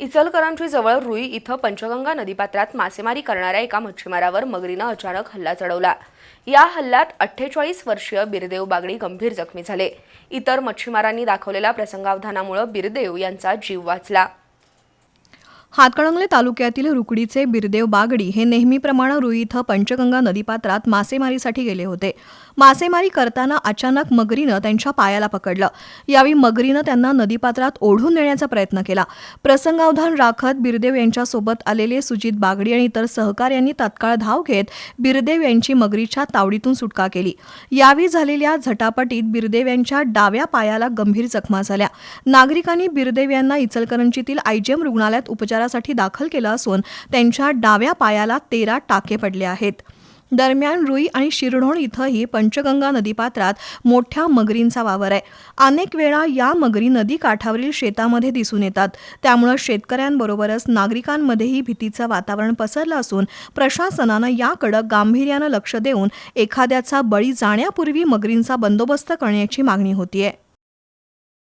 इचलकरांची जवळ रुई इथं पंचगंगा नदीपात्रात मासेमारी करणाऱ्या एका मच्छीमारावर मगरीनं अचानक हल्ला चढवला. या हल्ल्यात अठ्ठेचाळीस वर्षीय बिरदेव बागडी गंभीर जखमी झाले. इतर मच्छीमारांनी दाखवलेल्या प्रसंगावधानामुळे बिरदेव यांचा जीव वाचला. हातकणंगले तालुक्यातील रुकडीचे बिरदेव बागडी हे नेहमीप्रमाणे रुई इथं पंचगंगा नदीपात्रात मासेमारीसाठी गेले होते. मासेमारी करताना अचानक मगरीनं त्यांच्या पायाला पकडलं. यावेळी मगरीनं त्यांना नदीपात्रात ओढून नेण्याचा प्रयत्न केला. प्रसंगावधान राखत बिरदेव यांच्यासोबत आलेले सुजित बागडी आणि इतर सहकार्यांनी तात्काळ धाव घेत बिरदेव यांची मगरीच्या तावडीतून सुटका केली. यावेळी झालेल्या झटापटीत बिरदेव यांच्या डाव्या पायाला गंभीर जखमा झाल्या. नागरिकांनी बिरदेव यांना इचलकरंजीतील आयजीएम रुग्णालयात उपचार उपचारासाठी दाखल केलं असून त्यांच्या डाव्या पायाला तेरा टाके पडले आहेत. दरम्यान रुई आणि शिरढोण इथंही पंचगंगा नदीपात्रात मोठ्या मगरींचा वावर आहे. अनेक वेळा या मगरी नदी काठावरील शेतामध्ये दिसून येतात. त्यामुळं शेतकऱ्यांबरोबरच नागरिकांमध्येही भीतीचं वातावरण पसरलं असून प्रशासनानं याकडं गांभीर्यानं लक्ष देऊन एखाद्याचा बळी जाण्यापूर्वी मगरींचा बंदोबस्त करण्याची मागणी होतीये.